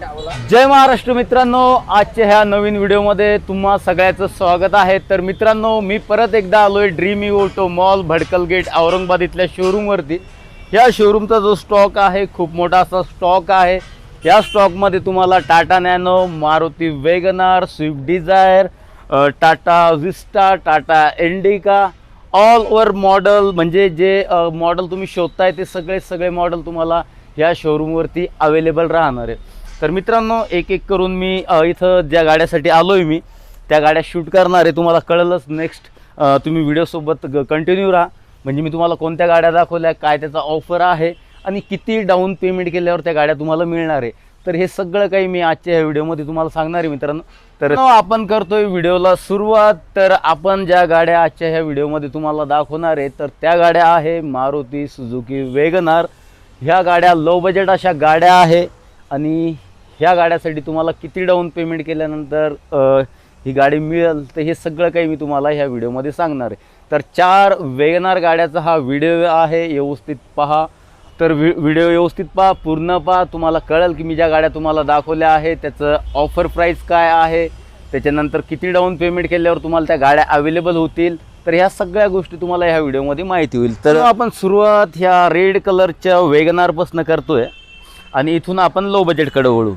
जय महाराष्ट्र मित्रांनो आजच्या ह्या नवीन व्हिडिओमध्ये तुम्हा सगळ्याचं स्वागत आहे. तर मित्रांनो मी परत एकदा आलोय dream U auto mall Bhadkal gate Aurangabad इथल्या शोरूमवरती ह्या शोरूमचा जो स्टॉक आहे खूप मोठा असा स्टॉक आहे. या स्टॉकमध्ये तुम्हाला Tata Nano Maruti wagon R Swift Dzire Tata Vista Tata Indica all over model म्हणजे जे मॉडल तुम्ही शोधताय ते सगळे सगळे मॉडल तुम्हाला ह्या शोरूमवरती अवेलेबल राहणार आहे. तर मित्रांनो एक एक करून मी इथं ज्या गाड्यासाठी आलो आहे मी त्या गाड्या शूट करणार आहे. तुम्हाला कळलंच नेक्स्ट तुम्ही व्हिडिओसोबत कंटिन्यू राहा. म्हणजे मी तुम्हाला कोणत्या गाड्या दाखवल्या काय त्याचा ऑफर आहे आणि किती डाऊन पेमेंट केल्यावर त्या गाड्या तुम्हाला मिळणार आहे. तर हे सगळं काही मी आजच्या ह्या व्हिडिओमध्ये तुम्हाला सांगणार आहे मित्रांनो. तर आपण करतोय व्हिडिओला सुरुवात. तर आपण ज्या गाड्या आजच्या ह्या व्हिडिओमध्ये तुम्हाला दाखवणार आहे तर त्या गाड्या आहे मारुती सुझुकी वेगनार. ह्या गाड्या लो बजेट अशा गाड्या आहे आणि ह्या गाड्यासाठी तुम्हाला किती डाऊन पेमेंट केल्यानंतर ही गाडी मिळेल तर हे सगळं काही मी तुम्हाला ह्या व्हिडिओमध्ये सांगणार आहे. तर चार वेगनार गाड्याचा हा व्हिडिओ आहे व्यवस्थित पहा. तर व्हि व्हिडिओ व्यवस्थित पहा पूर्ण पहा. तुम्हाला कळेल की मी ज्या गाड्या तुम्हाला दाखवल्या आहे त्याचं ऑफर प्राईस काय आहे त्याच्यानंतर किती डाऊन पेमेंट केल्यावर तुम्हाला त्या गाड्या अवेलेबल होतील. तर ह्या सगळ्या गोष्टी तुम्हाला ह्या व्हिडिओमध्ये माहिती होईल. तर आपण सुरुवात ह्या रेड कलरच्या वेगनारपासून करतोय. आणि इथून आपण लो बजेटकडे वळू.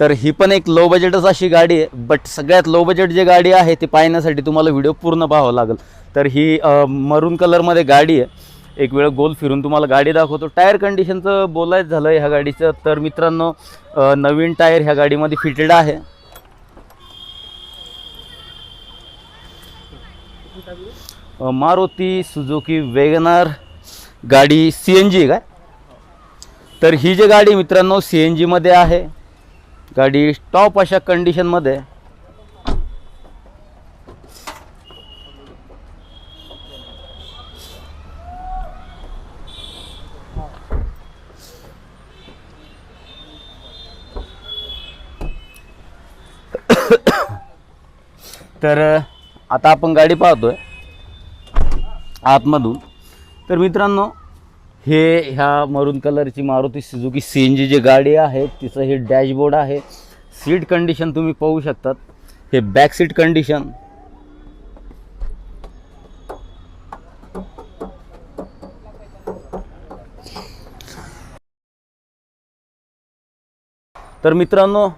तर ही पण एक लो बजेटच अशी गाडी आहे बट सगळ्यात लो बजेट जी गाडी आहे ती पाहण्यासाठी तुम्हाला व्हिडिओ पूर्ण पाहावं लागेल. तर ही मरून कलरमध्ये गाडी आहे. एक वेळ गोल फिरून तुम्हाला गाडी दाखवतो. टायर कंडिशनचं बोलायचं झालं ह्या गाडीचं तर मित्रांनो नवीन टायर ह्या गाडीमध्ये फिटेड आहे. मारुती सुझुकी वेगनार गाडी सी एन जी काय? तर ही जी गाडी मित्रांनो सी एन जीमध्ये आहे. गाडी टॉप अशा कंडिशनमध्ये तर आता आपण गाडी पाहतोय आतमधून. तर मित्रांनो हे ह्या मरून कलरची Maruti Suzuki C N G G गाडी आहे तिचं हे डॅशबोर्ड आहे. सीट कंडिशन तुम्ही पाहू शकतात. हे बॅक सीट कंडिशन तर मित्रांनो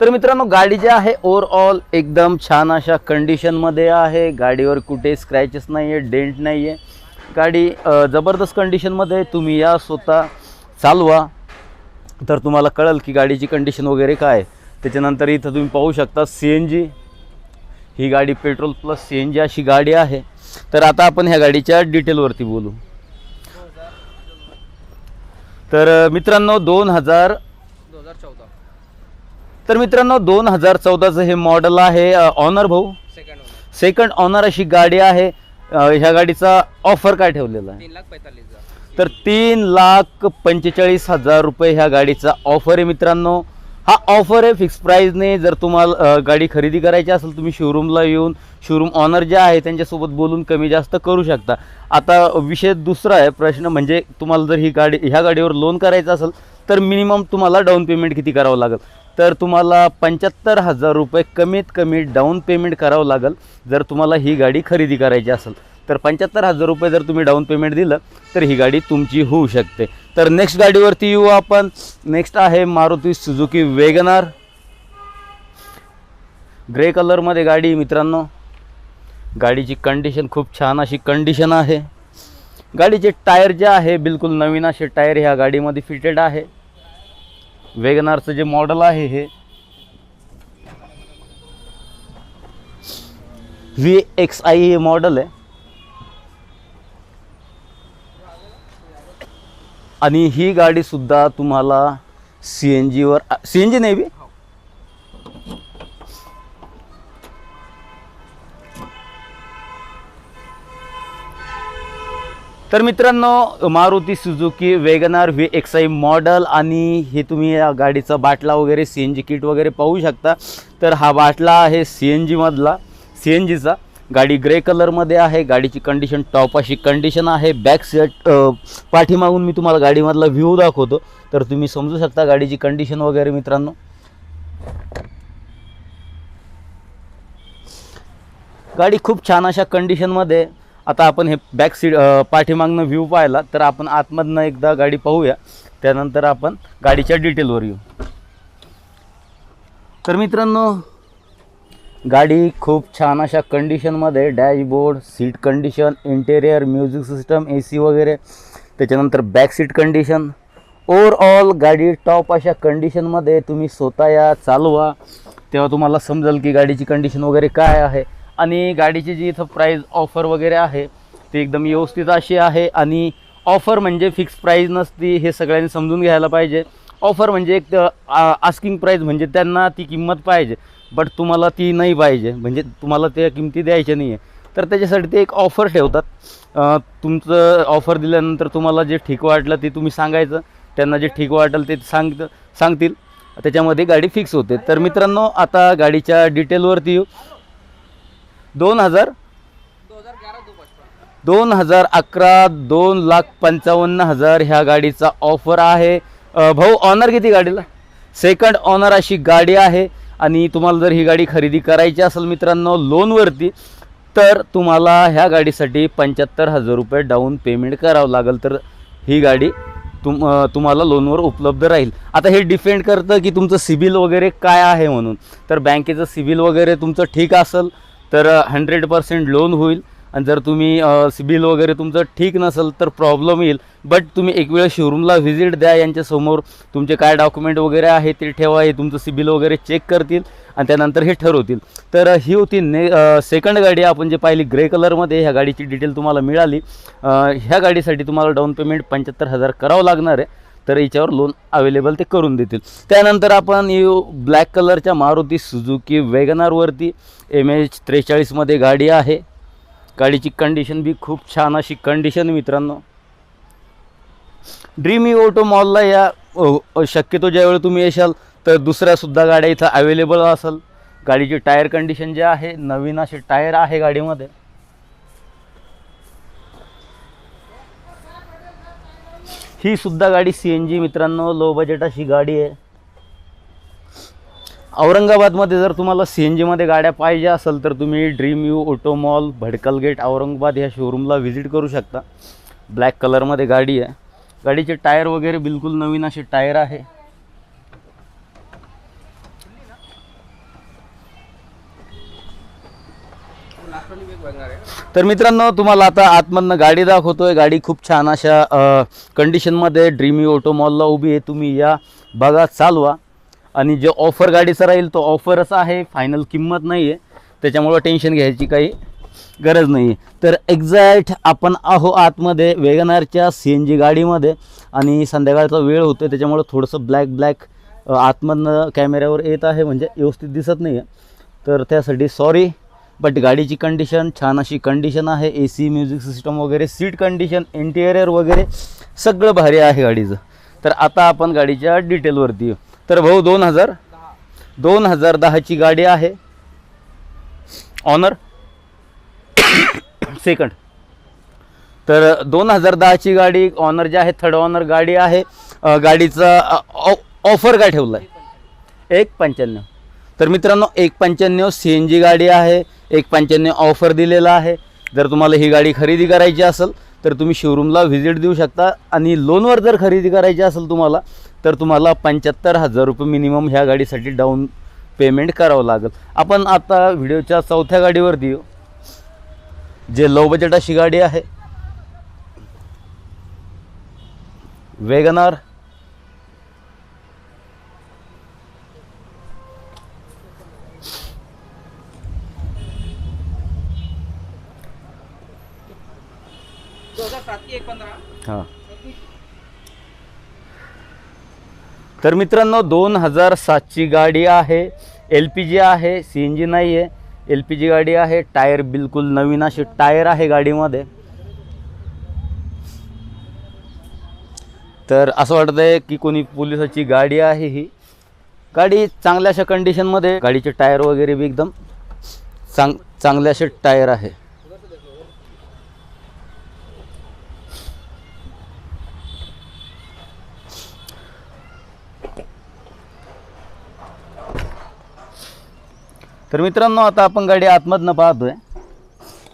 तर मित्रांनो गाडी जी आहे ओव्हरऑल एकदम छान अशा कंडिशनमध्ये आहे. गाडीवर कुठे स्क्रॅचेस नाही आहे डेंट नाही आहे गाडी जबरदस्त कंडिशनमध्ये. तुम्ही या स्वतः चालवा. तर तुम्हाला कळेल की गाडीची कंडिशन वगैरे काय त्याच्यानंतर इथं तुम्ही पाहू शकता सी एन जी ही गाडी petrol plus C N G अशी गाडी आहे. तर आता आपण ह्या गाडीच्या डिटेलवरती बोलू. तर मित्रांनो दोन हजार चौदा तर मित्रांनो दोन हजार चौदाचं हे मॉडेल आहे ऑनर भाऊ. सेकंड ऑनर अशी गाडी आहे. ह्या गाडीचा ऑफर काय ठेवलेला आहे? तीन लाख पैंतालीस हजार. तर तीन लाख पंचेचाळीस हजार रुपये ह्या गाडीचा ऑफर आहे मित्रांनो. हा ऑफर आहे फिक्स प्राईजने जर तुम्हाला अ, गाडी खरेदी करायची असेल तुम्ही शोरूमला येऊन शोरूम ऑनर जे आहे त्यांच्यासोबत बोलून कमी जास्त करू शकता. आता विषय दुसरा आहे प्रश्न म्हणजे तुम्हाला जर ही गाडी ह्या गाडीवर लोन करायचं असेल तर मिनिमम तुम्हाला डाऊन पेमेंट किती करावं लागेल? तर तुम्हाला पंच्याहत्तर हजार रुपये कमीत कमी डाऊन पेमेंट करावं लागेल. जर तुम्हाला ही गाडी खरेदी करायची असेल तर पंच्याहत्तर हजार रुपये जर तुम्ही डाऊन पेमेंट दिलं तर ही गाडी तुमची होऊ शकते. तर नेक्स्ट गाडीवरती येऊ आपण. नेक्स्ट आहे मारुती सुझुकी वेगनार. ग्रे कलरमध्ये गाडी मित्रांनो. गाडीची कंडिशन खूप छान अशी कंडिशन आहे. गाडीचे टायर जे आहे बिलकुल नवीन असे टायर ह्या गाडीमध्ये फिटेड आहे. वेगनारचं जे मॉडेल आहे हे. व्ही एक्स आय हे मॉडेल आहे. आणि ही गाडी सुद्धा तुम्हाला सी एन जीवर सी एन जी नाही बी तर मित्रांनो Maruti Suzuki wagon R V X I model आणि हे तुम्ही या गाडीचा बाटला वगैरे सी एन जी किट वगैरे पाहू शकता. तर हा बाटला आहे सी एन जीमधला सी एन जीचा गाडी ग्रे कलरमध्ये आहे गाडीची कंडिशन टॉप अशी कंडिशन आहे. बॅक सेट पाठीमागून मी तुम्हाला गाडीमधला व्ह्यू दाखवतो. तर तुम्ही समजू शकता गाडीची कंडिशन वगैरे मित्रांनो. गाडी खूप छान अशा कंडिशनमध्ये आता आपण हे बॅक सीट पाठीमागनं व्ह्यू पाहिला तर आपण आतमधनं एकदा गाडी पाहूया. त्यानंतर आपण गाडीच्या डिटेलवर येऊ. तर मित्रांनो गाडी खूप छान अशा कंडिशनमध्ये dashboard seat condition interior music system A C वगैरे. त्याच्यानंतर बॅक सीट कंडिशन ओवरऑल गाडी टॉप अशा कंडिशनमध्ये तुम्ही स्वतः या चालवा. तेव्हा तुम्हाला समजेल की गाडीची कंडिशन वगैरे काय आहे. आणि गाडीची जी इथं प्राईज ऑफर वगैरे आहे ती एकदम व्यवस्थित अशी आहे आणि ऑफर म्हणजे फिक्स प्राईज नसती हे सगळ्यांनी समजून घ्यायला पाहिजे. ऑफर म्हणजे एक आस्किंग प्राईज म्हणजे त्यांना ती किंमत पाहिजे बट तुम्हाला ती नाही पाहिजे. म्हणजे तुम्हाला त्या किमती द्यायच्या नाही आहे तर त्याच्यासाठी ते एक ऑफर ठेवतात. तुमचं ऑफर दिल्यानंतर तुम्हाला जे ठीक वाटलं ते तुम्ही सांगायचं. त्यांना जे ठीक वाटेल ते सांग सांगतील. त्याच्यामध्ये गाडी फिक्स होते. तर मित्रांनो आता गाडीच्या डिटेलवरती येऊ. दोन हजार दोन हजार अकरा दोन लाख पंचावन्न हजार ह्या गाडीचा ऑफर आहे. भाऊ ऑनर किती गाडीला? सेकंड ऑनर अशी गाडी आहे. आणि तुम्हाला जर ही गाडी खरेदी करायची असेल मित्रांनो लोनवरती तर तुम्हाला ह्या गाडीसाठी पंच्याहत्तर हजार रुपये डाऊन पेमेंट करावं लागेल. तर ही गाडी तुम तुम्हाला लोनवर उपलब्ध राहील. आता हे डिपेंड करतं की तुमचं सिबिल वगैरे काय आहे म्हणून. तर बँकेचं सिबिल वगैरे तुमचं ठीक असेल तर हंड्रेड पर्सेंट लोन होईल. आणि जर तुम्ही सिबिल वगैरे तुमचं ठीक नसेल तर प्रॉब्लेम येईल. बट तुम्ही एक वेळ शोरूमला व्हिजिट द्या यांच्यासमोर तुमचे काय डॉक्युमेंट वगैरे आहे ते ठेवा हे तुमचं सिबिल वगैरे चेक करतील आणि त्यानंतर हे ठरवतील. तर ही होती ने सेकंड गाडी. आपण जे पाहिली ग्रे कलरमध्ये ह्या गाडीची डिटेल तुम्हाला मिळाली. ह्या गाडीसाठी तुम्हाला डाऊन पेमेंट पंच्याहत्तर हजार करावं लागणार आहे. तर याच्यावर लोन अवेलेबल ते करून देतील. त्यानंतर आपण ब्लॅक कलरच्या मारुती सुजुकी वेगनारवरती एम एच त्रेचाळीसमध्ये गाडी आहे. गाडीची कंडिशन बी खूप छान अशी कंडिशन मित्रांनो. ड्रीमी ऑटो मॉलला या शक्यतो ज्यावेळी तुम्ही येशाल तर दुसऱ्यासुद्धा गाड्या इथं अवेलेबल असेल. गाडीची टायर कंडिशन जे आहे नवीन असे टायर आहे गाडीमध्ये. ही सुद्धा गाडी सी एन जी मित्रांनो लो बजेट अशी गाडी आहे. औरंगाबादमध्ये जर तुम्हाला सी एन जीमध्ये गाड्या पाहिजे असेल तर तुम्ही dream U auto mall Bhadkal gate Aurangabad ह्या शोरूमला व्हिजिट करू शकता. ब्लॅक कलरमध्ये गाडी आहे. गाडीचे टायर वगैरे बिलकुल नवीन असे टायर आहे लास्ट वाली वेग वॅगनार आहे तर मित्रांनो तुम्हाला आता आतमधनं गाडी दाखवतोय. गाडी खूप छान अशा कंडिशनमध्ये ड्रीमी ऑटो मॉलला उभी आहे. तुम्ही या बघा चालवा. आणि जे ऑफर गाडीचा राहील तो ऑफरच आहे. फायनल किंमत नाही आहे त्याच्यामुळं टेन्शन घ्यायची काही गरज नाही आहे तर एक्झॅक्ट आपण आहो आतमध्ये वेगनारच्या सी एन जी गाडीमध्ये. आणि संध्याकाळचा वेळ होतो त्याच्यामुळं थोडंसं ब्लॅक ब्लॅक आतमधनं कॅमेऱ्यावर येत आहे. म्हणजे व्यवस्थित दिसत नाही आहे तर त्यासाठी सॉरी बट गाडीची कंडिशन छान अशी कंडिशन आहे ए सी म्युझिक सिस्टम वगैरे सीट कंडिशन इंटिरियर वगैरे सगळं भारी आहे गाडीचं. तर आता आपण गाडीच्या डिटेलवरती येऊ. तर भाऊ दोन हजार दोन हजार दहाची गाडी आहे. ऑनर सेकंड तर दोन हजार दहाची गाडी ऑनर जी आहे थर्ड ऑनर गाडी आहे. अ, गाडीचा ऑफर काय ठेवला आहे एक पंच्याण्णव. तर मित्रांनो एक पंच्याण्णव सी एन जी गाडी आहे. एक पंच्याण्णव ऑफर दिलेला आहे. जर तुम्हाला ही गाडी खरेदी करायची असेल तर तुम्ही शोरूमला व्हिजिट देऊ शकता. आणि लोनवर जर खरेदी करायची असेल तुम्हाला तर तुम्हाला पंच्याहत्तर हजार रुपये मिनिमम ह्या गाडीसाठी डाऊन पेमेंट करावं लागेल. आपण आता व्हिडिओच्या चौथ्या गाडीवरती येऊ. जे लो बजेट अशी गाडी आहे. वेगनार दो हजार सात की एक पंधरा हां तर मित्रांनो दोन हजार सातची गाडी आहे. एल पी जी आहे सी एन जी नाही आहे एल पी जी गाडी आहे टायर बिलकुल नवीन असे टायर आहे गाडीमध्ये. तर असं वाटतं आहे की कोणी पोलिसाची गाडी आहे ही. गाडी चांगल्या अशा कंडिशनमध्ये गाडीचे टायर वगैरे बी एकदम चांग चांगले असे टायर आहे. तर मित्रांनो आता आपण गाडी आतमधनं पाहतोय.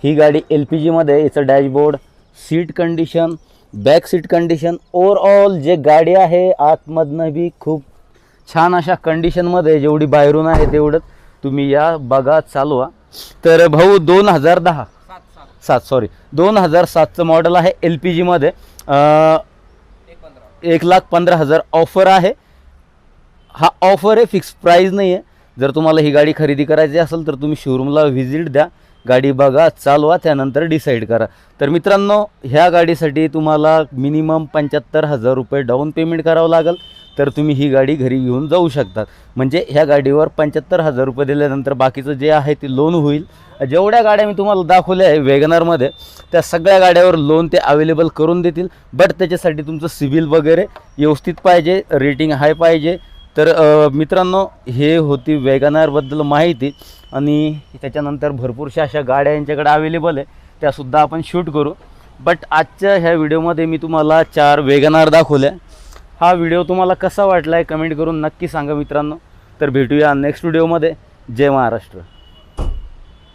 ही गाडी एल पी जीमध्ये याचं dashboard seat condition back seat condition overall जे गाडी आहे आतमधनं बी खूप छान अशा कंडिशनमध्ये जेवढी बाहेरून आहे तेवढंच तुम्ही या बघा चालवा. तर भाऊ दोन हजार दहा. सात सॉरी दोन हजार सातचं मॉडेल आहे एल पी जीमध्ये एक लाख पंधरा हजार ऑफर आहे. हा ऑफर आहे फिक्स प्राईज नाही आहे जर तुम्हाला ही गाडी खरेदी करायची असेल तर तुम्ही शोरूमला व्हिजिट द्या गाडी बघा चालवा त्यानंतर डिसाईड करा. तर मित्रांनो ह्या गाडीसाठी तुम्हाला मिनिमम पंच्याहत्तर हजार रुपये डाऊन पेमेंट करावं लागेल. तर तुम्ही ही गाडी घरी घेऊन जाऊ शकतात. म्हणजे ह्या गाडीवर पंच्याहत्तर हजार रुपये दिल्यानंतर बाकीचं जे आहे ते लोन होईल. जेवढ्या गाड्या मी तुम्हाला दाखवल्या आहे वेगनारमध्ये त्या सगळ्या गाड्यावर लोन ते अवेलेबल करून देतील. बट त्याच्यासाठी तुमचं सिबिल वगैरे व्यवस्थित पाहिजे रेटिंग हाय पाहिजे. तर मित्रांनो हे होती वेगनारबद्दल माहिती आणि त्याच्यानंतर भरपूरशा अशा गाड्या यांच्याकडे अवेलेबल आहे. त्यासुद्धा आपण शूट करू. बट आजच्या ह्या व्हिडिओमध्ये मी तुम्हाला चार वेगनार दाखवल्या. हा व्हिडिओ तुम्हाला कसा वाटला आहे कमेंट करून नक्की सांगा मित्रांनो. तर भेटूया नेक्स्ट व्हिडिओमध्ये जय महाराष्ट्र.